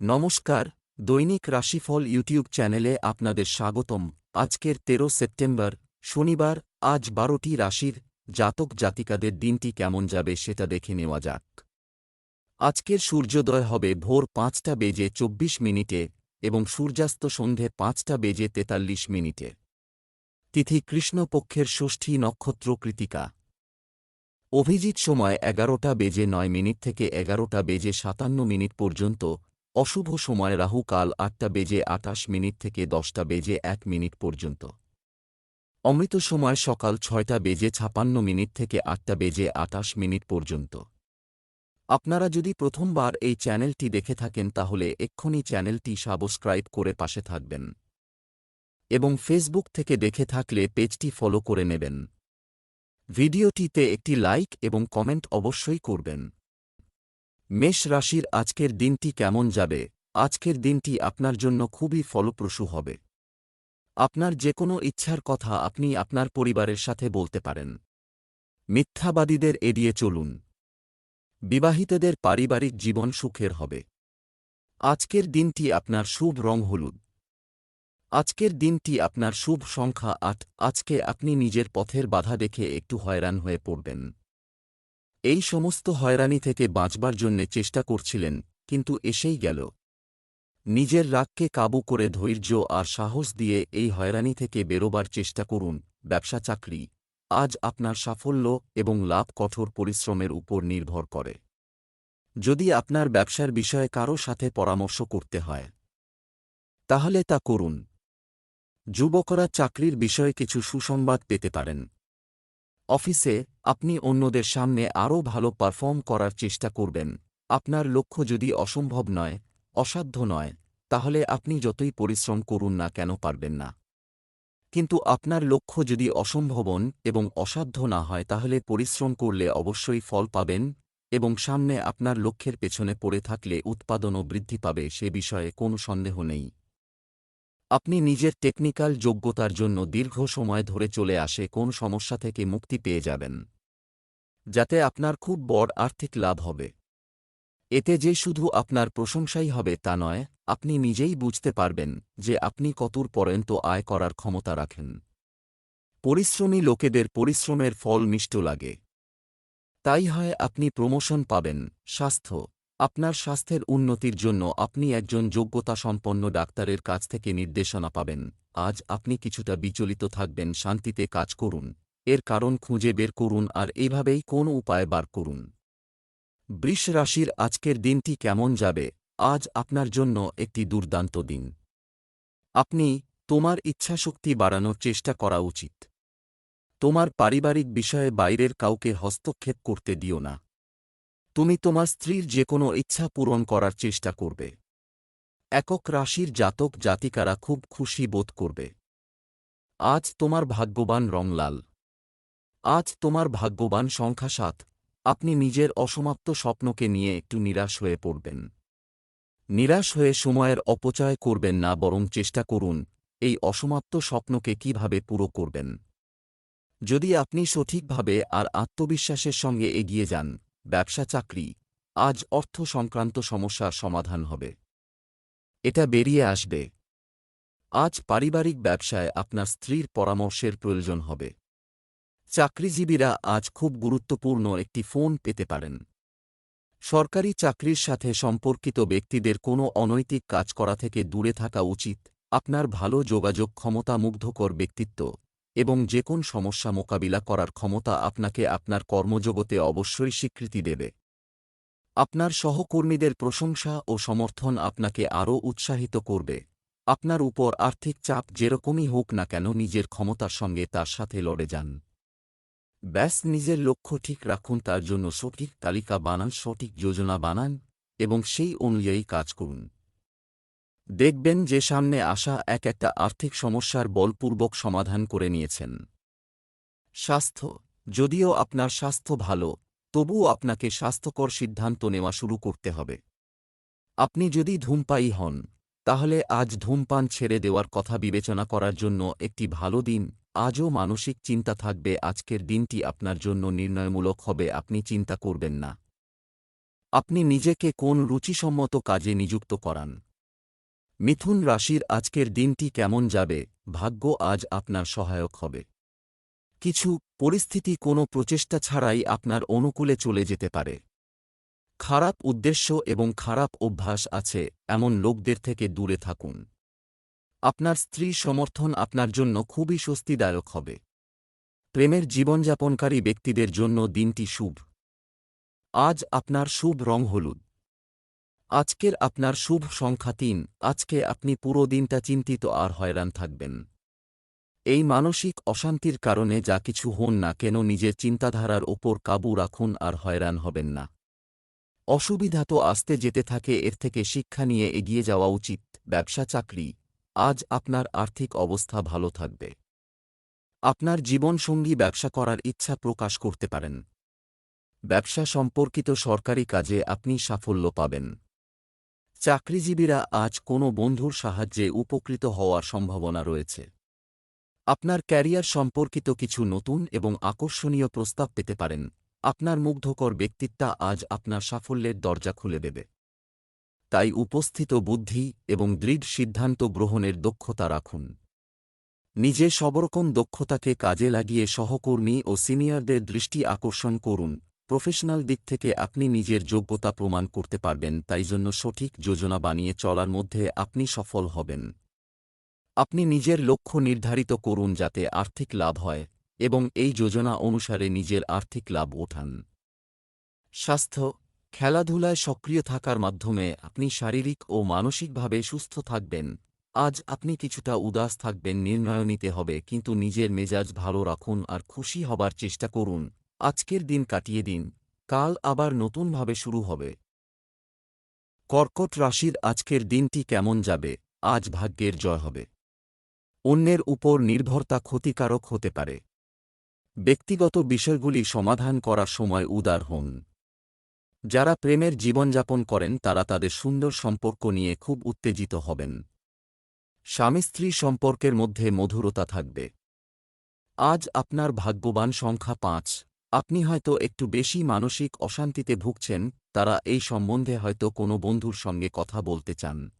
নমস্কার, দৈনিক রাশিফল ইউটিউব চ্যানেলে আপনাদের স্বাগতম। আজকের তেরো সেপ্টেম্বর, শনিবার, আজ বারোটি রাশির জাতক জাতিকাদের দিনটি কেমন যাবে সেটা দেখে নেওয়া যাক। আজকের সূর্যোদয় হবে ভোর পাঁচটা বেজে চব্বিশ মিনিটে এবং সূর্যাস্ত সন্ধে পাঁচটা বেজে তেতাল্লিশ মিনিটে। তিথি কৃষ্ণপক্ষের ষষ্ঠী নক্ষত্র কৃতিকা। অভিজিৎ সময় এগারোটা বেজে নয় মিনিট থেকে এগারোটা বেজে সাতান্ন মিনিট পর্যন্ত অশুভ সময় রাহু কাল আটটা বেজে আটাশ মিনিট থেকে দশটা বেজে এক মিনিট পর্যন্ত। অমৃত সময় সকাল ছয়টা বেজে ছাপান্ন মিনিট থেকে আটটা বেজে আটাশ মিনিট পর্যন্ত। আপনারা যদি প্রথমবার এই চ্যানেলটি দেখে থাকেন তাহলে এক্ষুনি চ্যানেলটি সাবস্ক্রাইব করে পাশে থাকবেন। এবং ফেসবুক থেকে দেখে থাকলে পেজটি ফলো করে নেবেন। ভিডিওটিতে একটি লাইক এবং কমেন্ট অবশ্যই করবেন। মেষ রাশির আজকের দিনটি কেমন যাবে? আজকের দিনটি আপনার জন্য খুবই ফলপ্রসূ হবে। আপনার যে কোনো ইচ্ছার কথা আপনি আপনার পরিবারের সাথে বলতে পারেন। মিথ্যাবাদীদের এড়িয়ে চলুন। বিবাহিতদের পারিবারিক জীবন সুখের হবে। আজকের দিনটি আপনার শুভ রং হলুদ। আজকের দিনটি আপনার শুভ সংখ্যা আট। আজকে আপনি নিজের পথের বাধা দেখে একটু হয়রান হয়ে পড়বেন। এই সমস্ত হয়রানি থেকে বাঁচবার জন্যে চেষ্টা করছিলেন, কিন্তু এসেই গেল। নিজের রাগকে কাবু করে ধৈর্য আর সাহস দিয়ে এই হয়রানি থেকে বেরোবার চেষ্টা করুন, ব্যবসা চাকরি। আজ আপনার সাফল্য এবং লাভ কঠোর পরিশ্রমের উপর নির্ভর করে। যদি আপনার ব্যবসার বিষয়ে কারও সাথে পরামর্শ করতে হয়, তাহলে তা করুন। যুবকরা চাকরির বিষয়ে কিছু সুসংবাদ পেতে পারেন। অফিসে আপনি অন্যদের সামনে আরও ভালো পারফর্ম করার চেষ্টা করবেন। আপনার লক্ষ্য যদি অসম্ভব নয়, অসাধ্য নয়, তাহলে আপনি যতই পরিশ্রম করুন না কেন পারবেন না। কিন্তু আপনার লক্ষ্য যদি অসম্ভবন এবং অসাধ্য না হয়, তাহলে পরিশ্রম করলে অবশ্যই ফল পাবেন এবং সামনে আপনার লক্ষ্যের পেছনে পড়ে থাকলে উৎপাদনও বৃদ্ধি পাবে, সে বিষয়ে কোনো সন্দেহ নেই। আপনি নিজের টেকনিক্যাল যোগ্যতার জন্য দীর্ঘ সময় ধরে চলে আসে কোন সমস্যা থেকে মুক্তি পেয়ে যাবেন। যাতে আপনার খুব বড় আর্থিক লাভ হবে। এতে যে শুধু আপনার প্রশংসাই হবে তা নয়, আপনি নিজেই বুঝতে পারবেন যে আপনি কতর পর্যন্ত আয় করার ক্ষমতা রাখেন। পরিশ্রমী লোকেদের পরিশ্রমের ফল মিষ্ট লাগে। তাই হয় আপনি প্রমোশন পাবেন, স্বাস্থ্য আপনার স্বাস্থ্যের উন্নতির জন্য আপনি একজন যোগ্যতা সম্পন্ন ডাক্তারের কাছ থেকে নির্দেশনা পাবেন। আজ আপনি কিছুটা বিচলিত থাকবেন, শান্তিতে কাজ করুন। এর কারণ খুঁজে বের করুন আর এভাবেই কোন উপায় বার করুন। বৃষ রাশির আজকের দিনটি কেমন যাবে? আজ আপনার জন্য একটি দুর্দান্ত দিন। আপনি তোমার ইচ্ছাশক্তি বাড়ানোর চেষ্টা করা উচিত। তোমার পারিবারিক বিষয়ে বাইরের কাউকে হস্তক্ষেপ করতে দিও না। তুমি তোমার স্ত্রীর যে কোনো ইচ্ছা পূরণ করার চেষ্টা করবে। একক রাশির জাতক জাতিকারা খুব খুশি বোধ করবে। আজ তোমার ভাগ্যবান রং লাল আজ তোমার ভাগ্যবান সংখ্যা সাত। আপনি নিজের অসমাপ্ত স্বপ্নকে নিয়ে একটু নিরাশ হয়ে পড়বেন। নিরাশ হয়ে সময়ের অপচয় করবেন না, বরং চেষ্টা করুন এই অসমাপ্ত স্বপ্নকে কীভাবে পুরো করবেন। যদি আপনি সঠিকভাবে আর আত্মবিশ্বাসের সঙ্গে এগিয়ে যান ব্যবসা চাকরি, আজ অর্থ সংক্রান্ত সমস্যার সমাধান হবে। এটা বেরিয়ে আসবে। আজ পারিবারিক ব্যবসায় আপনার স্ত্রীর পরামর্শের প্রয়োজন হবে। চাকরিজীবীরা আজ খুব গুরুত্বপূর্ণ একটি ফোন পেতে পারেন। সরকারি চাকরির সাথে সম্পর্কিত ব্যক্তিদের কোনো অনৈতিক কাজ করা থেকে দূরে থাকা উচিত। আপনার ভালো যোগাযোগ ক্ষমতা মুগ্ধকর ব্যক্তিত্ব। এবং যে কোন সমস্যা মোকাবিলা করার ক্ষমতা আপনাকে আপনার কর্মজগতে অবশ্যই স্বীকৃতি দেবে। আপনার সহকর্মীদের প্রশংসা ও সমর্থন আপনাকে আরও উৎসাহিত করবে। আপনার উপর আর্থিক চাপ যেরকমই হোক না কেন নিজের ক্ষমতার সঙ্গে তার সাথে লড়ে যান। ব্যাস, নিজের লক্ষ্য ঠিক রাখুন, তার জন্য সঠিক তালিকা বানান, সঠিক যোজনা বানান এবং সেই অনুযায়ী কাজ করুন। দেখবেন যে সামনে আসা এক একটা আর্থিক সমস্যার বলপূর্বক সমাধান করে নিয়েছেন। স্বাস্থ্য, যদিও আপনার স্বাস্থ্য ভালো, তবুও আপনাকে স্বাস্থ্যকর সিদ্ধান্ত নেওয়া শুরু করতে হবে। আপনি যদি ধূমপায়ী হন, তাহলে আজ ধূমপান ছেড়ে দেওয়ার কথা বিবেচনা করার জন্য একটি ভালো দিন, আজও মানসিক চিন্তা থাকবে, আজকের দিনটি আপনার জন্য নির্ণয়মূলক হবে, আপনি চিন্তা করবেন না। আপনি নিজেকে কোন রুচিসম্মত কাজে নিযুক্ত করান। মিথুন রাশির আজকের দিনটি কেমন যাবে? ভাগ্য আজ আপনার সহায়ক হবে। কিছু পরিস্থিতি কোনো প্রচেষ্টা ছাড়াই আপনার অনুকূলে চলে যেতে পারে। খারাপ উদ্দেশ্য এবং খারাপ অভ্যাস আছে, এমন লোকদের থেকে দূরে থাকুন। আপনার স্ত্রী সমর্থন আপনার জন্য খুবই স্বস্তিদায়ক হবে। প্রেমের জীবনযাপনকারী ব্যক্তিদের জন্য দিনটি শুভ। আজ আপনার শুভ রং হলুদ। আজকের আপনার শুভ সংখ্যা তিন। আজকে আপনি পুরো দিনটা চিন্তিত আর হয়রান থাকবেন। এই মানসিক অশান্তির কারণে যা কিছু হন না কেন নিজের চিন্তাধারার ওপর কাবু রাখুন আর হয়রান হবেন না। অসুবিধা তো আসতে যেতে থাকে, এর থেকে শিক্ষা নিয়ে এগিয়ে যাওয়া উচিত। ব্যবসা, চাকরি, আজ আপনার আর্থিক অবস্থা ভালো থাকবে। আপনার জীবনসঙ্গী ব্যবসা করার ইচ্ছা প্রকাশ করতে পারেন। ব্যবসা সম্পর্কিত সরকারি কাজে আপনি সাফল্য পাবেন। চাকরিজীবীরা আজ কোনো বন্ধুর সাহায্যে উপকৃত হওয়ার সম্ভাবনা রয়েছে। আপনার ক্যারিয়ার সম্পর্কিত কিছু নতুন এবং আকর্ষণীয় প্রস্তাব পেতে পারেন। আপনার মুগ্ধকর ব্যক্তিত্বা আজ আপনার সাফল্যের দরজা খুলে দেবে। তাই উপস্থিত বুদ্ধি এবং দৃঢ় সিদ্ধান্ত গ্রহণের দক্ষতা রাখুন। নিজে সবরকম দক্ষতাকে কাজে লাগিয়ে সহকর্মী ও সিনিয়রদের দৃষ্টি আকর্ষণ করুন। প্রফেশনাল দিক থেকে আপনি নিজের যোগ্যতা প্রমাণ করতে পারবেন, তাই জন্য সঠিক যোজনা বানিয়ে চলার মধ্যে আপনি সফল হবেন। আপনি নিজের লক্ষ্য নির্ধারিত করুন যাতে আর্থিক লাভ হয়, এবং এই যোজনা অনুসারে নিজের আর্থিক লাভ ওঠান। স্বাস্থ্য, খেলাধুলায় সক্রিয় থাকার মাধ্যমে আপনি শারীরিক ও মানসিকভাবে সুস্থ থাকবেন। আজ আপনি কিছুটা উদাস থাকবেন, নির্ণয় নিতে হবে, কিন্তু নিজের মেজাজ ভালো রাখুন আর খুশি হবার চেষ্টা করুন। আজকের দিন কাটিয়ে দিন, কাল আবার নতুনভাবে শুরু হবে। কর্কট রাশির আজকের দিনটি কেমন যাবে, আজ ভাগ্যের জয় হবে। অন্যের উপর নির্ভরতা ক্ষতিকারক হতে পারে। ব্যক্তিগত বিষয়গুলি সমাধান করার সময় উদার হন। যারা প্রেমের জীবনযাপন করেন, তারা তাদের সুন্দর সম্পর্ক নিয়ে খুব উত্তেজিত হবেন। স্বামী স্ত্রী সম্পর্কের মধ্যে মধুরতা থাকবে। আজ আপনার ভাগ্যবান সংখ্যা পাঁচ। আপনি হয়তো একটু বেশি মানসিক অশান্তিতে ভুগছেন, তারা এই সম্বন্ধে হয়তো কোনো বন্ধুর সঙ্গে কথা বলতে চান।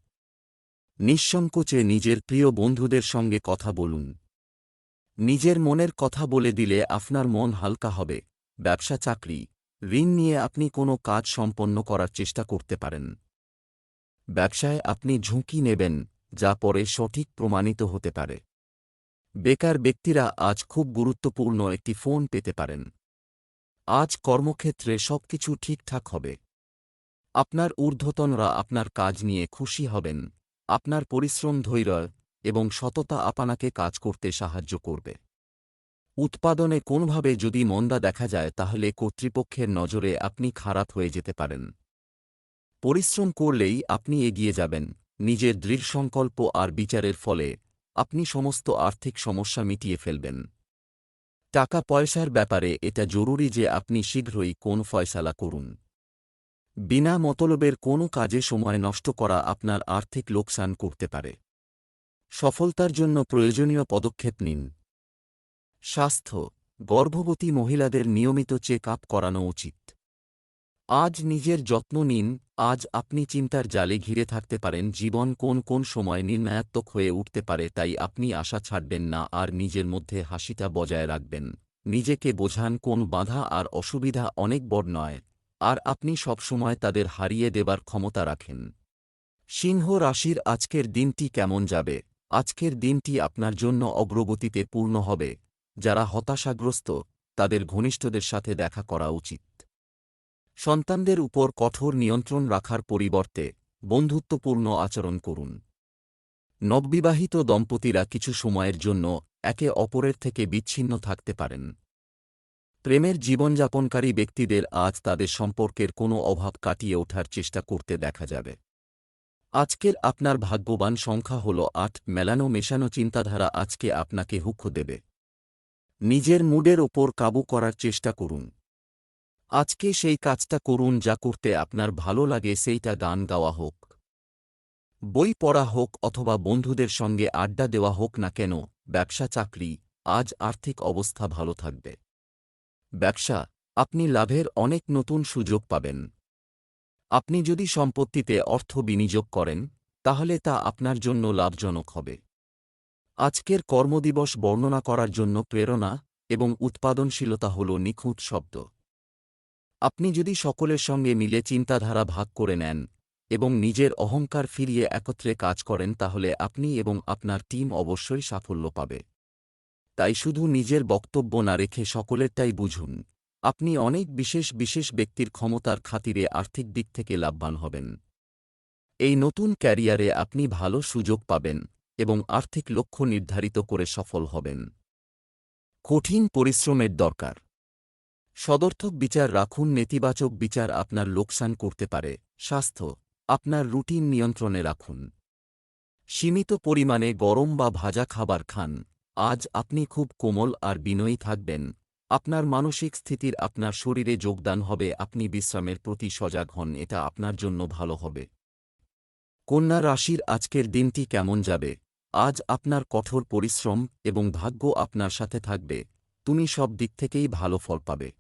নিঃসংকোচে নিজের প্রিয় বন্ধুদের সঙ্গে কথা বলুন। নিজের মনের কথা বলে দিলে আপনার মন হালকা হবে। ব্যবসা, চাকরি, ঋণ নিয়ে আপনি কোনো কাজ সম্পন্ন করার চেষ্টা করতে পারেন। ব্যবসায় আপনি ঝুঁকি নেবেন, যা পরে সঠিক প্রমাণিত হতে পারে। বেকার ব্যক্তিরা আজ খুব গুরুত্বপূর্ণ একটি ফোন পেতে পারেন। আজ কর্মক্ষেত্রে সবকিছু ঠিকঠাক হবে। আপনার ঊর্ধ্বতনরা আপনার কাজ নিয়ে খুশি হবেন, আপনার পরিশ্রম ধৈর্য এবং সততা আপনাকে কাজ করতে সাহায্য করবে। উৎপাদনে কোনোভাবে যদি মন্দা দেখা যায় তাহলে কর্তৃপক্ষের নজরে আপনি খারাপ হয়ে যেতে পারেন। পরিশ্রম করলেই আপনি এগিয়ে যাবেন, নিজের দৃঢ় সংকল্প আর বিচারের ফলে আপনি সমস্ত আর্থিক সমস্যা মিটিয়ে ফেলবেন। টাকা পয়সার ব্যাপারে এটা জরুরি যে আপনি শীঘ্রই কোন ফয়সালা করুন। বিনা মতলবের কোনো কাজে সময় নষ্ট করা আপনার আর্থিক লোকসান করতে পারে। সফলতার জন্য প্রয়োজনীয় পদক্ষেপ নিন। স্বাস্থ্য, গর্ভবতী মহিলাদের নিয়মিত চেক আপ করানো উচিত। আজ নিজের যত্ন নিন আজ আপনি চিন্তার জালে ঘিরে থাকতে পারেন, জীবন কোন কোন সময় নির্ণায়াত্মক হয়ে উঠতে পারে তাই আপনি আশা ছাড়বেন না আর নিজের মধ্যে হাসিটা বজায় রাখবেন। নিজেকে বোঝান কোন বাধা আর অসুবিধা অনেক বড় নয়, আর আপনি সবসময় তাদের হারিয়ে দেবার ক্ষমতা রাখেন। সিংহ রাশির আজকের দিনটি কেমন যাবে? আজকের দিনটি আপনার জন্য অগ্রগতিতে পূর্ণ হবে। যারা হতাশাগ্রস্ত, তাদের ঘনিষ্ঠদের সাথে দেখা করা উচিত। সন্তানদের উপর কঠোর নিয়ন্ত্রণ রাখার পরিবর্তে বন্ধুত্বপূর্ণ আচরণ করুন। নববিবাহিত দম্পতিরা কিছু সময়ের জন্য একে অপরের থেকে বিচ্ছিন্ন থাকতে পারেন। প্রেমের জীবনযাপনকারী ব্যক্তিদের আজ তাদের সম্পর্কের কোনো অভাব কাটিয়ে ওঠার চেষ্টা করতে দেখা যাবে। আজকের আপনার ভাগ্যবান সংখ্যা হল আট, মেলানো মেশানো চিন্তাধারা আজকে আপনাকে হুক্ষ দেবে। নিজের মুডের ওপর কাবু করার চেষ্টা করুন। আজকে সেই কাজটা করুন যা করতে আপনার ভালো লাগে, সেইটা গান গাওয়া হোক, বই পড়া হোক অথবা বন্ধুদের সঙ্গে আড্ডা দেওয়া হোক না কেন, ব্যবসা, চাকরি, আজ আর্থিক অবস্থা ভালো থাকবে। ব্যবসা, আপনি লাভের অনেক নতুন সুযোগ পাবেন। আপনি যদি সম্পত্তিতে অর্থ বিনিয়োগ করেন, তাহলে তা আপনার জন্য লাভজনক হবে। আজকের কর্মদিবস বর্ণনা করার জন্য প্রেরণা এবং উৎপাদনশীলতা হল নিখুঁত শব্দ। আপনি যদি সকলের সঙ্গে মিলে চিন্তাধারা ভাগ করে নেন এবং নিজের অহংকার ফিরিয়ে একত্রে কাজ করেন, তাহলে আপনি এবং আপনার টিম অবশ্যই সাফল্য পাবে। তাই শুধু নিজের বক্তব্য না রেখে সকলেরটাই বুঝুন, আপনি অনেক বিশেষ বিশেষ ব্যক্তির ক্ষমতার খাতিরে আর্থিক দিক থেকে লাভবান হবেন। এই নতুন ক্যারিয়ারে আপনি ভালো সুযোগ পাবেন এবং আর্থিক লক্ষ্য নির্ধারিত করে সফল হবেন। কঠিন পরিশ্রমের দরকার। সদর্থক বিচার রাখুন, নেতিবাচক বিচার আপনার লোকসান করতে পারে। স্বাস্থ্য, আপনার রুটিন নিয়ন্ত্রণে রাখুন। সীমিত পরিমাণে গরম বা ভাজা খাবার খান। আজ আপনি খুব কোমল আর বিনয়ী থাকবেন। আপনার মানসিক স্থিতির আপনার শরীরে যোগদান হবে, আপনি বিশ্রামের প্রতি সজাগ হন, এটা আপনার জন্য ভালো হবে। কন্যা রাশির আজকের দিনটি কেমন যাবে? আজ আপনার কঠোর পরিশ্রম এবং ভাগ্য আপনার সাথে থাকবে। তুমি সব দিক থেকেই ভালো ফল পাবে।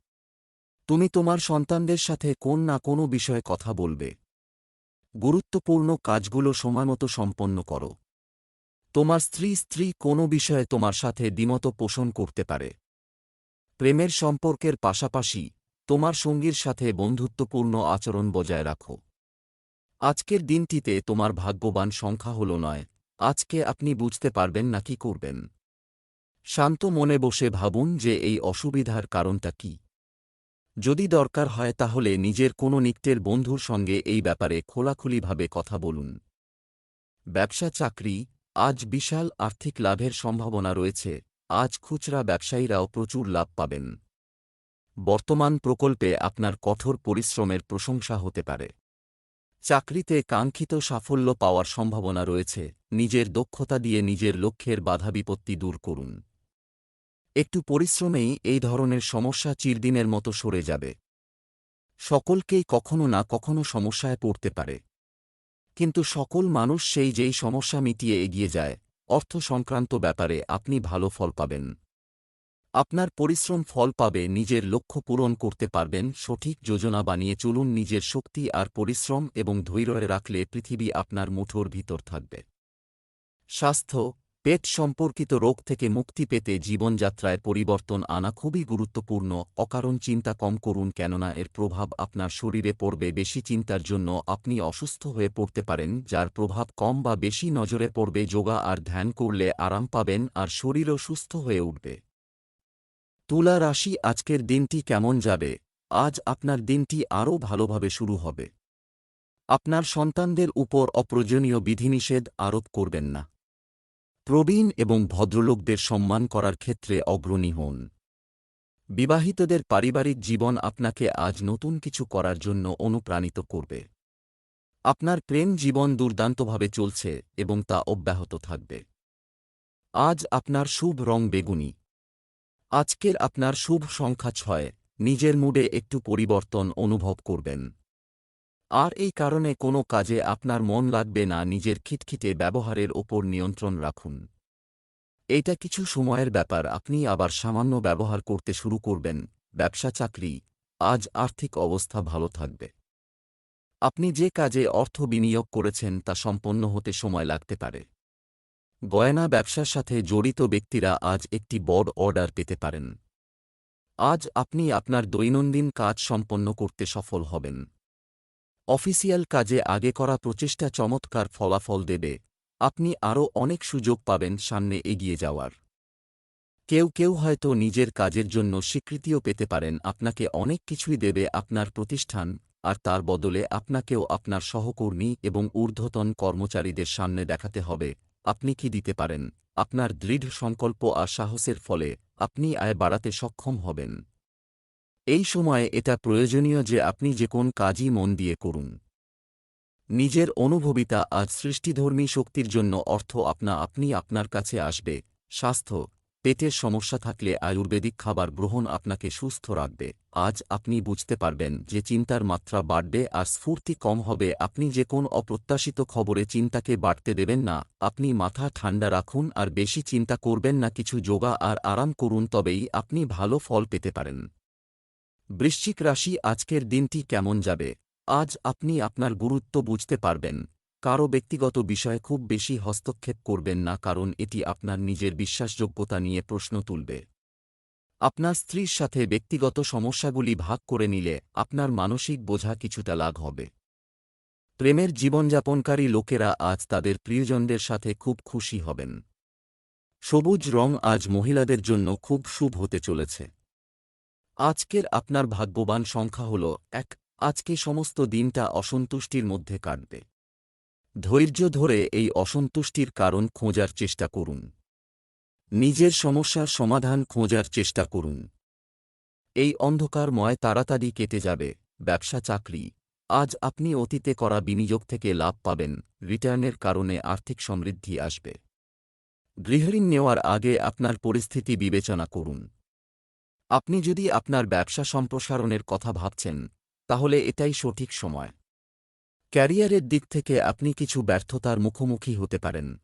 তুমি তোমার সন্তানদের সাথে কোন না কোনো বিষয়ে কথা বলবে। গুরুত্বপূর্ণ কাজগুলো সময়মতো সম্পন্ন করো। তোমার স্ত্রী স্ত্রী কোনো বিষয়ে তোমার সাথে দ্বিমত পোষণ করতে পারে। প্রেমের সম্পর্কের পাশাপাশি তোমার সঙ্গীর সাথে বন্ধুত্বপূর্ণ আচরণ বজায় রাখো। আজকের দিনটিতে তোমার ভাগ্যবান সংখ্যা হল নয়। আজকে আপনি বুঝতে পারবেন না কি করবেন। শান্ত মনে বসে ভাবুন যে এই অসুবিধার কারণটা কি। যদি দরকার হয় তাহলে নিজের কোনো নিকটের বন্ধুর সঙ্গে এই ব্যাপারে খোলাখুলিভাবে কথা বলুন। ব্যবসা চাকরি, আজ বিশাল আর্থিক লাভের সম্ভাবনা রয়েছে, আজ খুচরা ব্যবসায়ীরাও প্রচুর লাভ পাবেন। বর্তমান প্রকল্পে আপনার কঠোর পরিশ্রমের প্রশংসা হতে পারে। চাকরিতে কাঙ্ক্ষিত সাফল্য পাওয়ার সম্ভাবনা রয়েছে, নিজের দক্ষতা দিয়ে নিজের লক্ষ্যের বাধা বিপত্তি দূর করুন। একটু পরিশ্রমেই এই ধরনের সমস্যা চিরদিনের মতো সরে যাবে। সকলকেই কখনো না কখনো সমস্যায় পড়তে পারে। কিন্তু সকল মানুষ সেই যেই সমস্যা মিটিয়ে এগিয়ে যায়, অর্থ সংক্রান্ত ব্যাপারে আপনি ভালো ফল পাবেন। আপনার পরিশ্রম ফল পাবে, নিজের লক্ষ্য পূরণ করতে পারবেন, সঠিক যোজনা বানিয়ে চলুন, নিজের শক্তি আর পরিশ্রম এবং ধৈর্যে রাখলে পৃথিবী আপনার মুঠোর ভিতর থাকবে। স্বাস্থ্য পেট সম্পর্কিত রোগ থেকে মুক্তি পেতে জীবনযাত্রায় পরিবর্তন আনা খুবই গুরুত্বপূর্ণ। অকারণ চিন্তা কম করুন কেননা এর প্রভাব আপনার শরীরে পড়বে বেশি চিন্তার জন্য আপনি অসুস্থ হয়ে পড়তে পারেন, যার প্রভাব কম বা বেশি নজরে পড়বে যোগা আর ধ্যান করলে আরাম পাবেন আর শরীরও সুস্থ হয়ে উঠবে। তুলা রাশি, আজকের দিনটি কেমন যাবে? আজ আপনার দিনটি আরও ভালোভাবে শুরু হবে। আপনার সন্তানদের উপর অপ্রয়োজনীয় বিধিনিষেধ আরোপ করবেন না। প্রবীণ এবং ভদ্রলোকদের সম্মান করার ক্ষেত্রে অগ্রণী হন। বিবাহিতদের পারিবারিক জীবন আপনাকে আজ নতুন কিছু করার জন্য অনুপ্রাণিত করবে। আপনার প্রেম জীবন দুর্দান্তভাবে চলছে এবং তা অব্যাহত থাকবে। আজ আপনার শুভ রং বেগুনি। আজকের আপনার শুভ সংখ্যা ছয়। নিজের মুডে একটু পরিবর্তন অনুভব করবেন। আর এই কারণে কোনো কাজে আপনার মন লাগবে না নিজের খিটখিটে ব্যবহারের ওপর নিয়ন্ত্রণ রাখুন। এটা কিছু সময়ের ব্যাপার, আপনি আবার সামান্য ব্যবহার করতে শুরু করবেন, ব্যবসা, চাকরি, আজ আর্থিক অবস্থা ভালো থাকবে। আপনি যে কাজে অর্থ বিনিয়োগ করেছেন তা সম্পন্ন হতে সময় লাগতে পারে। গয়না ব্যবসার সাথে জড়িত ব্যক্তিরা আজ একটি বড় অর্ডার পেতে পারেন। আজ আপনি আপনার দৈনন্দিন কাজ সম্পন্ন করতে সফল হবেন। অফিসিয়াল কাজে আগে করা প্রচেষ্টা চমৎকার ফলাফল দেবে। আপনি আরও অনেক সুযোগ পাবেন সামনে এগিয়ে যাওয়ার। কেউ কেউ হয়তো নিজের কাজের জন্য স্বীকৃতিও পেতে পারেন, আপনাকে অনেক কিছুই দেবে আপনার প্রতিষ্ঠান, আর তার বদলে আপনাকেও আপনার সহকর্মী এবং ঊর্ধ্বতন কর্মচারীদের সামনে দেখাতে হবে, আপনি কি দিতে পারেন। আপনার দৃঢ় সংকল্প আর সাহসের ফলে আপনি আয় বাড়াতে সক্ষম হবেন। এই সময়ে এটা প্রয়োজনীয় যে আপনি যে কোন কাজই মন দিয়ে করুন। নিজের অনুভবিতা আজ সৃষ্টিধর্মী শক্তির জন্য অর্থ আপনা আপনি আপনার কাছে আসবে। স্বাস্থ্য, পেটের সমস্যা থাকলে আয়ুর্বেদিক খাবার গ্রহণ আপনাকে সুস্থ রাখবে। আজ আপনি বুঝতে পারবেন যে চিন্তার মাত্রা বাড়বে আর স্ফূর্তি কম হবে। আপনি যে কোন অপ্রত্যাশিত খবরে চিন্তাকে বাড়তে দেবেন না। আপনি মাথা ঠান্ডা রাখুন আর বেশি চিন্তা করবেন না। কিছু যোগা আর আরাম করুন, তবেই আপনি ভালো ফল পেতে পারেন। বৃশ্চিক রাশি আজকের দিনটি কেমন যাবে? আজ আপনি আপনার গুরুত্ব বুঝতে পারবেন। কারও ব্যক্তিগত বিষয়ে খুব বেশি হস্তক্ষেপ করবেন না কারণ এটি আপনার নিজের বিশ্বাসযোগ্যতা নিয়ে প্রশ্ন তুলবে। আপনার স্ত্রীর সাথে ব্যক্তিগত সমস্যাগুলি ভাগ করে নিলে আপনার মানসিক বোঝা কিছুটা লাঘ হবে। প্রেমের জীবনযাপনকারী লোকেরা আজ তাদের প্রিয়জনদের সাথে খুব খুশি হবেন। সবুজ রং আজ মহিলাদের জন্য খুব শুভ হতে চলেছে। আজকের আপনার ভাগ্যবান সংখ্যা হল এক। আজকে সমস্ত দিনটা অসন্তুষ্টির মধ্যে কাটবে। ধৈর্য ধরে এই অসন্তুষ্টির কারণ খোঁজার চেষ্টা করুন। নিজের সমস্যার সমাধান খোঁজার চেষ্টা করুন। এই অন্ধকারময় তাড়াতাড়ি কেটে যাবে, ব্যবসা, চাকরি। আজ আপনি অতীতে করা বিনিয়োগ থেকে লাভ পাবেন, রিটার্নের কারণে আর্থিক সমৃদ্ধি আসবে। গৃহঋণ নেওয়ার আগে আপনার পরিস্থিতি বিবেচনা করুন। আপনি যদি আপনার ব্যবসা সম্প্রসারণের কথা ভাবছেন, তাহলে এটাই সঠিক সময়। ক্যারিয়ারের দিক থেকে আপনি কিছু ব্যর্থতার মুখোমুখি হতে পারেন।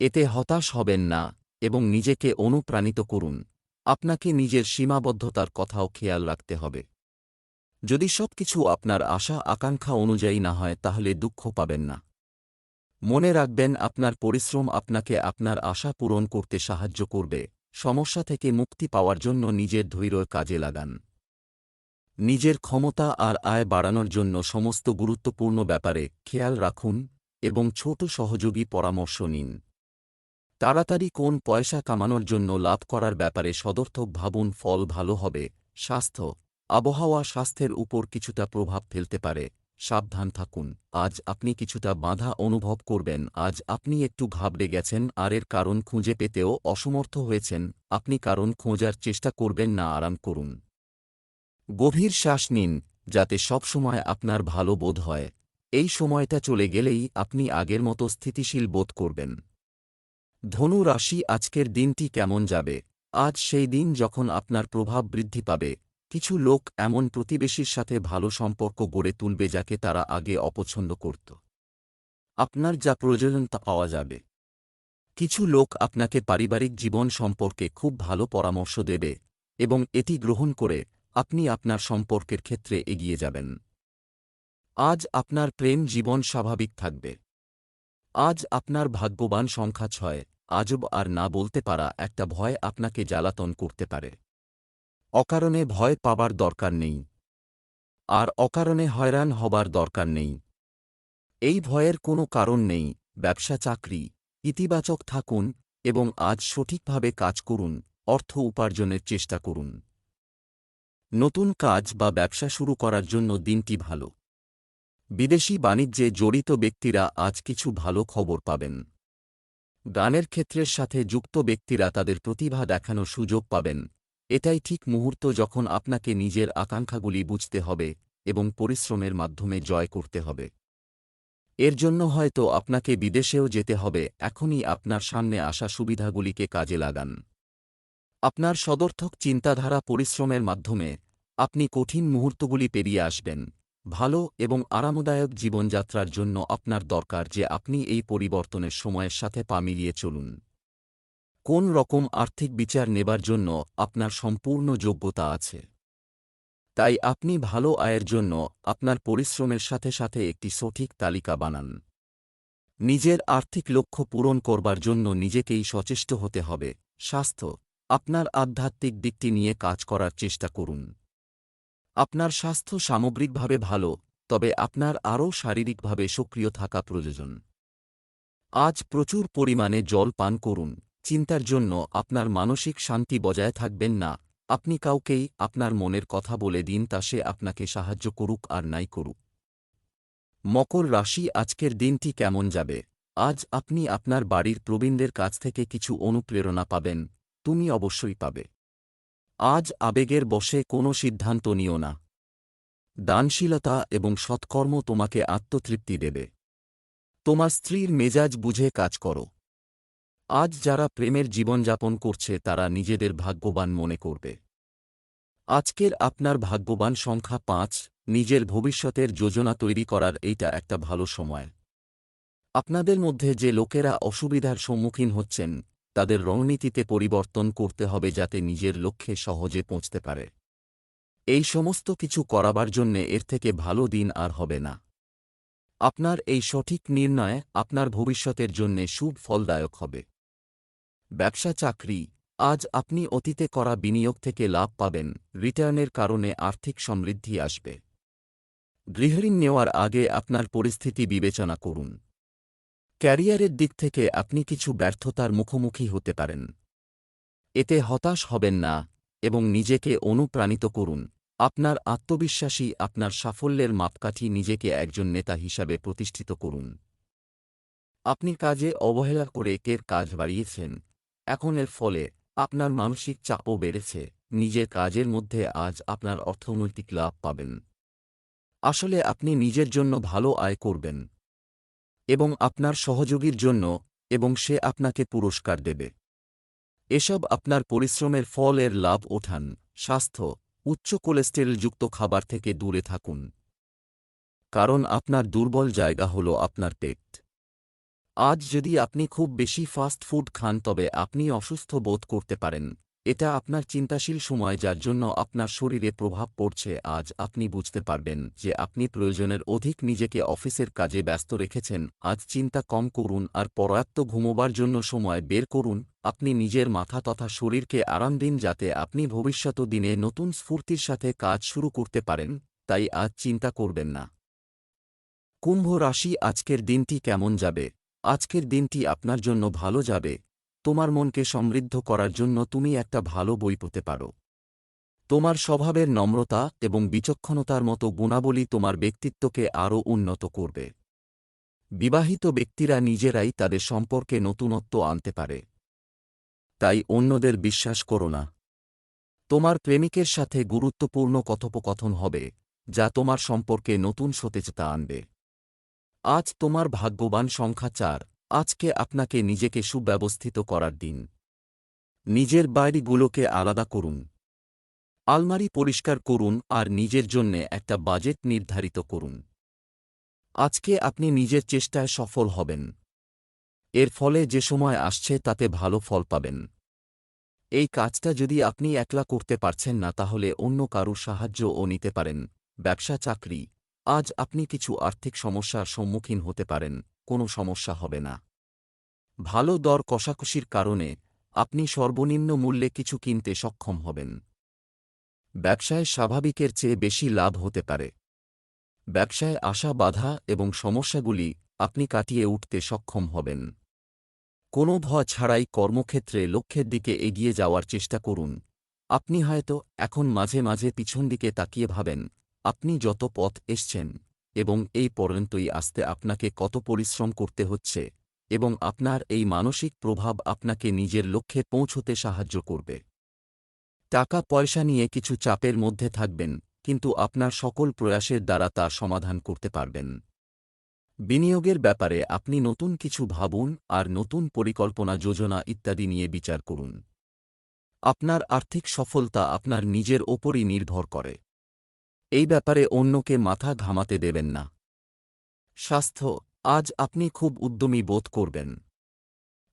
এতে হতাশ হবেন না এবং নিজেকে অনুপ্রাণিত করুন। আপনাকে নিজের সীমাবদ্ধতার কথাও খেয়াল রাখতে হবে। যদি সবকিছু আপনার আশা আকাঙ্ক্ষা অনুযায়ী না হয়, তাহলে দুঃখ পাবেন না। মনে রাখবেন, আপনার পরিশ্রম আপনাকে আপনার আশা পূরণ করতে সাহায্য করবে। সমস্যা থেকে মুক্তি পাওয়ার জন্য নিজের ধৈর্য কাজে লাগান। নিজের ক্ষমতা আর আয় বাড়ানোর জন্য সমস্ত গুরুত্বপূর্ণ ব্যাপারে খেয়াল রাখুন এবং ছোট সহযোগী পরামর্শ নিন। তাড়াতাড়ি কোন পয়সা কামানোর জন্য লাভ করার ব্যাপারে সদর্থক ভাবুন, ফল ভালো হবে, স্বাস্থ্য, আবহাওয়া স্বাস্থ্যের উপর কিছুটা প্রভাব ফেলতে পারে। সাবধান থাকুন, আজ আপনি কিছুটা বাধা অনুভব করবেন, আজ আপনি একটু ঘাবড়ে গেছেন, আর এর কারণ খুঁজে পেতেও অসমর্থ হয়েছেন, আপনি কারণ খোঁজার চেষ্টা করবেন না, আরাম করুন। গভীর শ্বাস নিন, যাতে সবসময় আপনার ভালো বোধ হয়। এই সময়টা চলে গেলেই আপনি আগের মতো স্থিতিশীল বোধ করবেন। ধনু রাশি, আজকের দিনটি কেমন যাবে? আজ সেই দিন যখন আপনার প্রভাব বৃদ্ধি পাবে। কিছু লোক এমন প্রতিবেশীর সাথে ভালো সম্পর্ক গড়ে তুলবে যাকে তারা আগে অপছন্দ করত। আপনার যা প্রয়োজন তা পাওয়া যাবে। কিছু লোক আপনাকে পারিবারিক জীবন সম্পর্কে খুব ভালো পরামর্শ দেবে এবং এটি গ্রহণ করে আপনি আপনার সম্পর্কের ক্ষেত্রে এগিয়ে যাবেন। আজ আপনার প্রেম জীবন স্বাভাবিক থাকবে। আজ আপনার ভাগ্যবান সংখ্যা ছয়, আজব আর না বলতে পারা একটা ভয় আপনাকে জ্বালাতন করতে পারে। অকারণে ভয় পাবার দরকার নেই। আর অকারণে হয়রান হবার দরকার নেই। এই ভয়ের কোনো কারণ নেই, ব্যবসা চাকরি, ইতিবাচক থাকুন এবং আজ সঠিকভাবে কাজ করুন, অর্থ উপার্জনের চেষ্টা করুন। নতুন কাজ বা ব্যবসা শুরু করার জন্য দিনটি ভালো। বিদেশি বাণিজ্যে জড়িত ব্যক্তিরা আজ কিছু ভালো খবর পাবেন। গানের ক্ষেত্রের সাথে যুক্ত ব্যক্তিরা তাদের প্রতিভা দেখানোর সুযোগ পাবেন। এটাই ঠিক মুহূর্ত যখন আপনাকে নিজের আকাঙ্ক্ষাগুলি বুঝতে হবে এবং পরিশ্রমের মাধ্যমে জয় করতে হবে। এর জন্য হয়তো আপনাকে বিদেশেও যেতে হবে, এখনই আপনার সামনে আসা সুবিধাগুলিকে কাজে লাগান। আপনার সদর্থক চিন্তাধারা পরিশ্রমের মাধ্যমে আপনি কঠিন মুহূর্তগুলি পেরিয়ে আসবেন, ভালো এবং আরামদায়ক জীবনযাত্রার জন্য আপনার দরকার যে আপনি এই পরিবর্তনের সময়ের সাথে পা মিলিয়ে চলুন। কোন রকম আর্থিক বিচার নেবার জন্য আপনার সম্পূর্ণ যোগ্যতা আছে? তাই আপনি ভালো আয়ের জন্য আপনার পরিশ্রমের সাথে সাথে একটি সঠিক তালিকা বানান। নিজের আর্থিক লক্ষ্য পূরণ করবার জন্য নিজেকেই সচেষ্ট হতে হবে। স্বাস্থ্য, আপনার আধ্যাত্মিক দিকটি নিয়ে কাজ করার চেষ্টা করুন। আপনার স্বাস্থ্য সামগ্রিকভাবে ভালো, তবে আপনার আরও শারীরিকভাবে সক্রিয় থাকা প্রয়োজন। আজ প্রচুর পরিমাণে জল পান করুন। চিন্তার জন্য আপনার মানসিক শান্তি বজায় থাকবেন না। আপনি কাউকেই আপনার মনের কথা বলে দিন তা সে আপনাকে সাহায্য করুক আর নাই করুক। মকর রাশি, আজকের দিনটি কেমন যাবে? আজ আপনি আপনার বাড়ির প্রবীণদের কাছ থেকে কিছু অনুপ্রেরণা পাবেন। তুমি অবশ্যই পাবে। আজ আবেগের বশে কোনো সিদ্ধান্ত নিও না। দানশীলতা এবং সৎকর্ম তোমাকে আত্মতৃপ্তি দেবে। তোমার স্ত্রীর মেজাজ বুঝে কাজ করো। আজ যারা প্রেমের জীবনযাপন করছে তারা নিজেদের ভাগ্যবান মনে করবে। আজকের আপনার ভাগ্যবান সংখ্যা পাঁচ, নিজের ভবিষ্যতের যোজনা তৈরি করার এইটা একটা ভালো সময়। আপনাদের মধ্যে যে লোকেরা অসুবিধার সম্মুখীন হচ্ছেন, তাদের রণনীতিতে পরিবর্তন করতে হবে যাতে নিজের লক্ষ্যে সহজে পৌঁছতে পারে। এই সমস্ত কিছু করাবার জন্যে এর থেকে ভালো দিন আর হবে না। আপনার এই সঠিক নির্ণয় আপনার ভবিষ্যতের জন্যে শুভ ফলদায়ক হবে। ব্যবসা চাকরি, আজ আপনি অতীতে করা বিনিয়োগ থেকে লাভ পাবেন, রিটার্নের কারণে আর্থিক সমৃদ্ধি আসবে। গৃহঋণ নেওয়ার আগে আপনার পরিস্থিতি বিবেচনা করুন। ক্যারিয়ারের দিক থেকে আপনি কিছু ব্যর্থতার মুখোমুখি হতে পারেন। এতে হতাশ হবেন না এবং নিজেকে অনুপ্রাণিত করুন। আপনার আত্মবিশ্বাসী আপনার সাফল্যের মাপকাঠি নিজেকে একজন নেতা হিসাবে প্রতিষ্ঠিত করুন। আপনি কাজে অবহেলা করে কের কাজ বাড়িয়েছেন? এখন এর ফলে আপনার মানসিক চাপও বেড়েছে। নিজের কাজের মধ্যে আজ আপনার অর্থনৈতিক লাভ পাবেন। আসলে আপনি নিজের জন্য ভালো আয় করবেন এবং আপনার সহযোগীর জন্য এবং সে আপনাকে পুরস্কার দেবে। এসব আপনার পরিশ্রমের ফল এর লাভ ওঠান। স্বাস্থ্য, উচ্চ কোলেস্টেরলযুক্ত খাবার থেকে দূরে থাকুন। কারণ আপনার দুর্বল জায়গা হল আপনার পেট। আজ যদি আপনি খুব বেশি ফাস্ট ফুড খান তবে আপনি অসুস্থ বোধ করতে পারেন। এটা আপনার চিন্তাশীল সময় যার জন্য আপনার শরীরে প্রভাব পড়ছে। আজ আপনি বুঝতে পারবেন যে আপনি প্রয়োজনের অধিক নিজেকে অফিসের কাজে ব্যস্ত রেখেছেন। আজ চিন্তা কম করুন আর পর্যাপ্ত ঘুমোবার জন্য সময় বের করুন। আপনি নিজের মাথা তথা শরীরকে আরাম দিন যাতে আপনি ভবিষ্যৎ দিনে নতুন স্ফূর্তির সাথে কাজ শুরু করতে পারেন। তাই আজ চিন্তা করবেন না। কুম্ভ রাশি আজকের দিনটি কেমন যাবে? আজকের দিনটি আপনার জন্য ভালো যাবে। তোমার মনকে সমৃদ্ধ করার জন্য তুমি একটা ভালো বই পেতে পারো। তোমার স্বভাবের নম্রতা এবং বিচক্ষণতার মতো গুণাবলী তোমার ব্যক্তিত্বকে আরও উন্নত করবে। বিবাহিত ব্যক্তিরা নিজেরাই তাদের সম্পর্কে নতুনত্ব আনতে পারে। তাই অন্যদের বিশ্বাস করো না। তোমার প্রেমিকের সাথে গুরুত্বপূর্ণ কথোপকথন হবে, যা তোমার সম্পর্কে নতুন সতেজতা আনবে। আজ তোমার ভাগ্যবান সংখ্যা চার। আজকে আপনাকে নিজেকে সুব্যবস্থিত করার দিন। নিজের বাড়িগুলোকে আলাদা করুন। আলমারি পরিষ্কার করুন আর নিজের জন্যে একটা বাজেট নির্ধারিত করুন। আজকে আপনি নিজের চেষ্টায় সফল হবেন। এর ফলে যে সময় আসছে তাতে ভালো ফল পাবেন। এই কাজটা যদি আপনি একলা করতে পারছেন না তাহলে অন্য কারুর সাহায্যও নিতে পারেন। ব্যবসা চাকরি আজ আপনি কিছু আর্থিক সমস্যার সম্মুখীন হতে পারেন, কোনো সমস্যা হবে না। ভালো দর কষাকষির কারণে আপনি সর্বনিম্ন মূল্যে কিছু কিনতে সক্ষম হবেন। ব্যবসায় স্বাভাবিকের চেয়ে বেশি লাভ হতে পারে। ব্যবসায় আসা বাধা এবং সমস্যাগুলি আপনি কাটিয়ে উঠতে সক্ষম হবেন। কোনো ভয় ছাড়াই কর্মক্ষেত্রে লক্ষ্যের দিকে এগিয়ে যাওয়ার চেষ্টা করুন। আপনি হয়তো এখন মাঝে মাঝে পিছন দিকে তাকিয়ে ভাবেন আপনি যত পথ এসছেন, এবং এই পর্যন্তই আসতে আপনাকে কত পরিশ্রম করতে হচ্ছে, এবং আপনার এই মানসিক প্রভাব আপনাকে নিজের লক্ষ্যে পৌঁছতে সাহায্য করবে। টাকা পয়সা নিয়ে কিছু চাপের মধ্যে থাকবেন, কিন্তু আপনার সকল প্রয়াসের দ্বারা তা সমাধান করতে পারবেন। বিনিয়োগের ব্যাপারে আপনি নতুন কিছু ভাবুন আর নতুন পরিকল্পনা যোজনা ইত্যাদি নিয়ে বিচার করুন। আপনার আর্থিক সফলতা আপনার নিজের ওপরই নির্ভর করে। এই ব্যাপারে অন্যকে মাথা ঘামাতে দেবেন না। স্বাস্থ্য, আজ আপনি খুব উদ্যমী বোধ করবেন।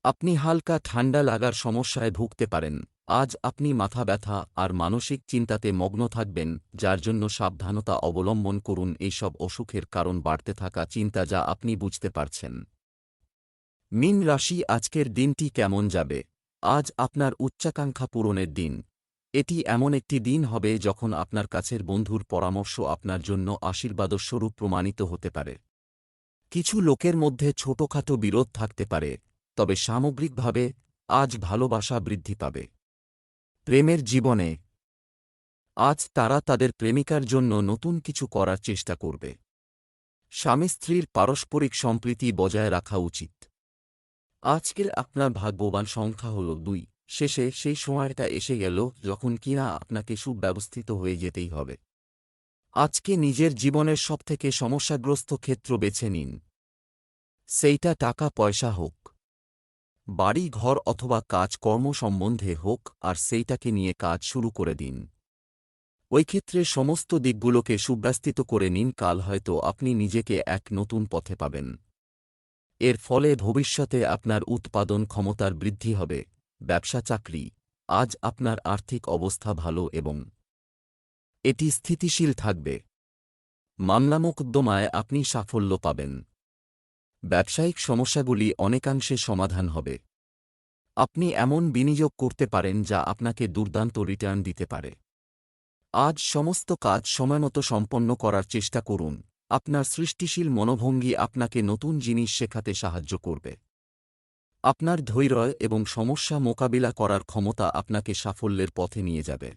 আপনি হালকা ঠান্ডা লাগার সমস্যায় ভুগতে পারেন। আজ আপনি মাথা ব্যথা আর মানসিক চিন্তাতে মগ্ন থাকবেন, যার জন্য সাবধানতা অবলম্বন করুন এইসব অসুখের কারণ বাড়তে থাকা চিন্তা যা আপনি বুঝতে পারছেন। মিন রাশি, আজকের দিনটি কেমন যাবে? আজ আপনার উচ্চাকাঙ্ক্ষা পূরণের দিন। এটি এমন একটি দিন হবে যখন আপনার কাছের বন্ধুর পরামর্শ আপনার জন্য আশীর্বাদস্বরূপ প্রমাণিত হতে পারে। কিছু লোকের মধ্যে ছোটখাটো বিরোধ থাকতে পারে, তবে সামগ্রিকভাবে আজ ভালোবাসা বৃদ্ধি পাবে। প্রেমের জীবনে, আজ তারা তাদের প্রেমিকার জন্য নতুন কিছু করার চেষ্টা করবে। স্বামী স্ত্রীর পারস্পরিক সম্প্রীতি বজায় রাখা উচিত। আজকের আপনার ভাগ্যবান সংখ্যা হল দুই। শেষে সেই সময়টা এসে গেল যখন কিনা আপনাকে সুব্যবস্থিত হয়ে যেতেই হবে। আজকে নিজের জীবনের সবথেকে সমস্যাগ্রস্ত ক্ষেত্র বেছে নিন। সেইটা টাকা পয়সা হোক, বাড়ি ঘর অথবা কাজ কর্ম সম্বন্ধে হোক আর সেইটাকে নিয়ে কাজ শুরু করে দিন। ওই ক্ষেত্রে সমস্ত দিকগুলোকে সুব্যস্তিত করে নিন, কাল হয়তো আপনি নিজেকে এক নতুন পথে পাবেন। এর ফলে ভবিষ্যতে আপনার উৎপাদন ক্ষমতার বৃদ্ধি হবে। ব্যবসা চাকরি, আজ আপনার আর্থিক অবস্থা ভালো এবং এটি স্থিতিশীল থাকবে। মামলা মোকদ্দমায় আপনি সাফল্য পাবেন। ব্যবসায়িক সমস্যাগুলি অনেকাংশে সমাধান হবে। আপনি এমন বিনিয়োগ করতে পারেন যা আপনাকে দুর্দান্ত রিটার্ন দিতে পারে। আজ সমস্ত কাজ সময়মতো সম্পন্ন করার চেষ্টা করুন। আপনার সৃষ্টিশীল মনোভঙ্গি আপনাকে নতুন জিনিস শেখাতে সাহায্য করবে। আপনার ধৈর্য এবং সমস্যা মোকাবিলা করার ক্ষমতা আপনাকে সাফল্যের পথে নিয়ে যাবে।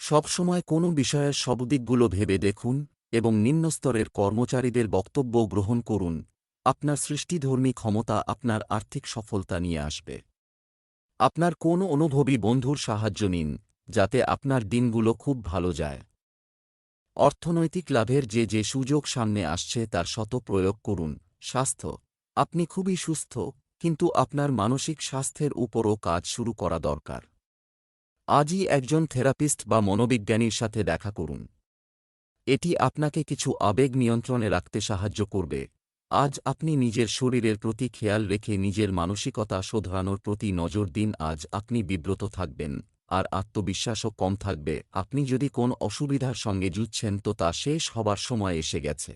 সবসময় কোনো বিষয়ের সবদিকগুলো ভেবে দেখুন এবং নিম্নস্তরের কর্মচারীদের বক্তব্য গ্রহণ করুন। আপনার সৃষ্টিধর্মী ক্ষমতা আপনার আর্থিক সফলতা নিয়ে আসবে। আপনার কোন অনুভবী বন্ধুর সাহায্য নিন, যাতে আপনার দিনগুলো খুব ভালো যায়। অর্থনৈতিক লাভের যে যে সুযোগ সামনে আসছে তার শত প্রয়োগ করুন। স্বাস্থ্য, আপনি খুবই সুস্থ কিন্তু আপনার মানসিক স্বাস্থ্যের উপরও কাজ শুরু করা দরকার। আজই একজন থেরাপিস্ট বা মনোবিজ্ঞানীর সাথে দেখা করুন। এটি আপনাকে কিছু আবেগ নিয়ন্ত্রণে রাখতে সাহায্য করবে। আজ আপনি নিজের শরীরের প্রতি খেয়াল রেখে নিজের মানসিকতা শোধরানোর প্রতি নজর দিন, আজ আপনি বিব্রত থাকবেন আর আত্মবিশ্বাসও কম থাকবে। আপনি যদি কোন অসুবিধার সঙ্গে জুঝছেন তো তা শেষ হবার সময় এসে গেছে।